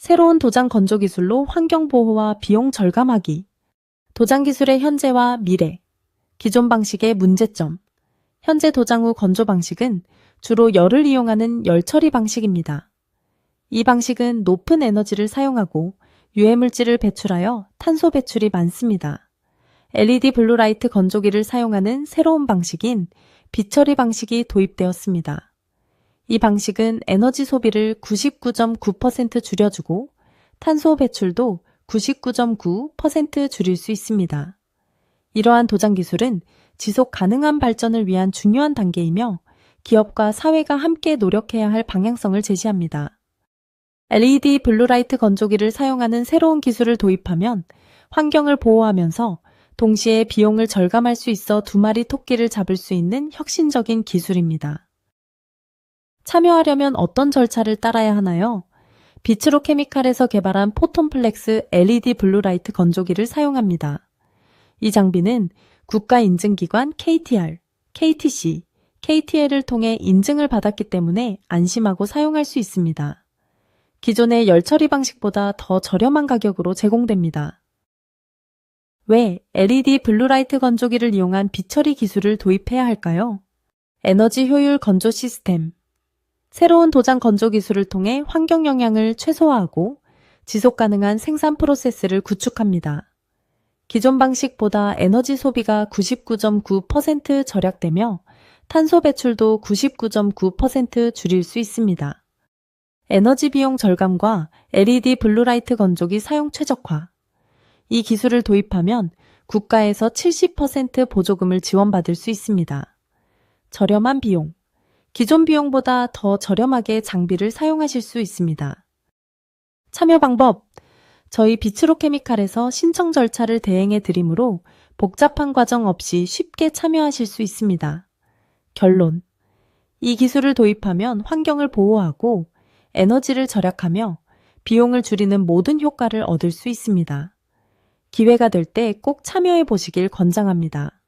새로운 도장 건조 기술로 환경 보호와 비용 절감하기. 도장 기술의 현재와 미래. 기존 방식의 문제점. 현재 도장 후 건조 방식은 주로 열을 이용하는 열 처리 방식입니다. 이 방식은 높은 에너지를 사용하고 유해 물질을 배출하여 탄소 배출이 많습니다. LED 블루라이트 건조기를 사용하는 새로운 방식인 빛처리 방식이 도입되었습니다. 이 방식은 에너지 소비를 99.9% 줄여주고 탄소 배출도 99.9% 줄일 수 있습니다. 이러한 도장 기술은 지속 가능한 발전을 위한 중요한 단계이며 기업과 사회가 함께 노력해야 할 방향성을 제시합니다. LED 블루라이트 건조기를 사용하는 새로운 기술을 도입하면 환경을 보호하면서 동시에 비용을 절감할 수 있어 두 마리 토끼를 잡을 수 있는 혁신적인 기술입니다. 참여하려면 어떤 절차를 따라야 하나요? 비츠로 케미칼에서 개발한 포톤플렉스 LED 블루라이트 건조기를 사용합니다. 이 장비는 국가인증기관 KTR, KTC, KTL을 통해 인증을 받았기 때문에 안심하고 사용할 수 있습니다. 기존의 열처리 방식보다 더 저렴한 가격으로 제공됩니다. 왜 LED 블루라이트 건조기를 이용한 빛처리 기술을 도입해야 할까요? 에너지 효율 건조 시스템. 새로운 도장 건조 기술을 통해 환경 영향을 최소화하고 지속 가능한 생산 프로세스를 구축합니다. 기존 방식보다 에너지 소비가 99.9% 절약되며 탄소 배출도 99.9% 줄일 수 있습니다. 에너지 비용 절감과 LED 블루라이트 건조기 사용 최적화. 이 기술을 도입하면 국가에서 70% 보조금을 지원받을 수 있습니다. 저렴한 비용. 기존 비용보다 더 저렴하게 장비를 사용하실 수 있습니다. 참여 방법. 저희 비츠로 케미칼에서 신청 절차를 대행해 드리므로 복잡한 과정 없이 쉽게 참여하실 수 있습니다. 결론. 이 기술을 도입하면 환경을 보호하고 에너지를 절약하며 비용을 줄이는 모든 효과를 얻을 수 있습니다. 기회가 될 때 꼭 참여해 보시길 권장합니다.